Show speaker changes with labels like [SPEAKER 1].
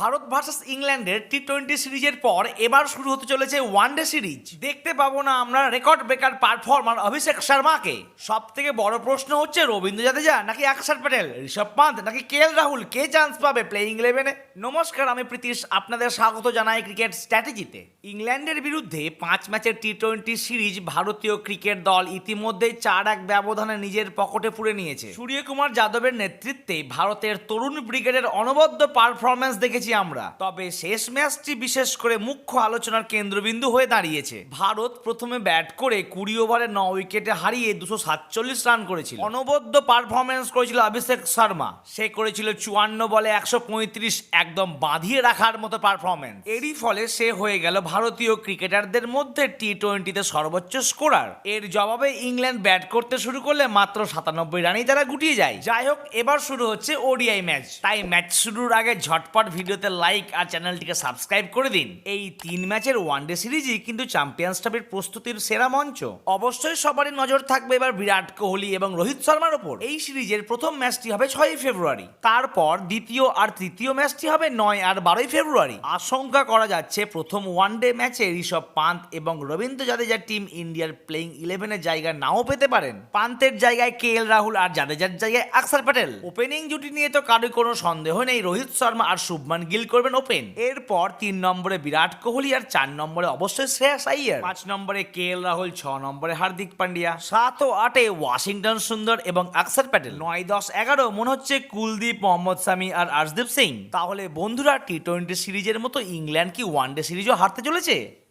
[SPEAKER 1] Bharat versus ইংল্যান্ডের T twenty সিরিজের পর এবার শুরু হতে চলেছে ওয়ানডে সিরিজ। দেখতে পাবো না আমরা রেকর্ড ব্রেকার পারফর্মার অভিষেক শর্মাকে। সব থেকে বড় প্রশ্ন হচ্ছে, রবীন্দ্র জাদেজা নাকি অক্ষর প্যাটেল, ঋষভ পান্ত নাকি কে এল রাহুল, কে চান্স পাবে প্লেইং ইলেভেনে নমস্কার, আমি প্রীতিশ, আপনাদের স্বাগত জানাই ক্রিকেট স্ট্র্যাটেজিতে ইংল্যান্ডের বিরুদ্ধে পাঁচ ম্যাচের টি টোয়েন্টি সিরিজ ভারতীয় ক্রিকেট দল ইতিমধ্যেই চার এক ব্যবধানে নিজের পকেটে পুরে নিয়েছে। সূর্যকুমার যাদবের নেতৃত্বে ভারতের তরুণ ব্রিগেডের অনবদ্য পারফরমেন্স দেখেছি আমরা। তবে শেষ ম্যাচটি বিশেষ করে মুখ্য আলোচনার কেন্দ্রবিন্দু হয়ে দাঁড়িয়েছে। ভারত প্রথমে ব্যাট করে কুড়ি ওভারে ন উইকেটে হারিয়ে দুশো সাতচল্লিশ রান করেছিল। অনবদ্য পারফরমেন্স করেছিল অভিষেক শর্মা। সে করেছিল চুয়ান্ন বলে একশো পঁয়ত্রিশ একদম বাঁধিয়ে রাখার মতো পারফরমেন্স এরই ফলে সে হয়ে গেল ভারতীয় ক্রিকেটারদের মধ্যে টি টোয়েন্টিতে সর্বোচ্চ স্কোরার। এর জবাবে ইংল্যান্ড ব্যাট করতে শুরু করলে মাত্র সাতানব্বই রানেই তারা গুটিয়ে যায়। যাই হোক, এবার শুরু হচ্ছে ওডিআই ম্যাচ। তাই ম্যাচ শুরুর আগে ঝটপট ভিডিওতে লাইক আর চ্যানেলটিকে সাবস্ক্রাইব করে দিন। এই তিন ম্যাচের ওয়ানডে সিরিজই কিন্তু চ্যাম্পিয়ন্স ট্রফির প্রস্তুতির সেরা মঞ্চ। অবশ্যই সবারই নজর থাকবে এবার বিরাট কোহলি এবং রোহিত শর্মার ওপর। এই সিরিজের প্রথম ম্যাচটি হবে ছয়ই ফেব্রুয়ারি। তারপর দ্বিতীয় আর তৃতীয় ম্যাচটি হবে নয় আর বারোই ফেব্রুয়ারি। আশঙ্কা করা যাচ্ছে প্রথম ওয়ানডে ম্যাচে ঋষভ পান্ত এবং রবীন্দ্র জাদেজার টিম ইন্ডিয়ার প্লেইং ইলেভেনের জায়গা নাও পেতে পারেন। পান্তের জায়গায় কে এল রাহুল আর জাদেজার জায়গায় আকসার প্যাটেল। ওপেনিং জুটি নিয়ে তো কারোর কোনো সন্দেহ নেই। রোহিত শর্মা আর শুভমান গিল করবেন ওপেন। এরপর তিন নম্বরে বিরাট কোহলি আর চার নম্বরে অবশ্যই শ্রেয়াস আইয়ার। পাঁচ নম্বরে কে এল রাহুল ছ নম্বরে হার্দিক পান্ডিয়া। সাত ও আটে ওয়াশিংটন সুন্দর এবং আকসার প্যাটেল। নয় দশ এগারো মনে হচ্ছে কুলদীপ মোহাম্মদ সামি আর আর্শদীপ সিং। তাহলে বন্ধুরা টি টোয়েন্টি সিরিজের মতো ইংল্যান্ড কি ওয়ানডে সিরিজও হারতে চলেছে?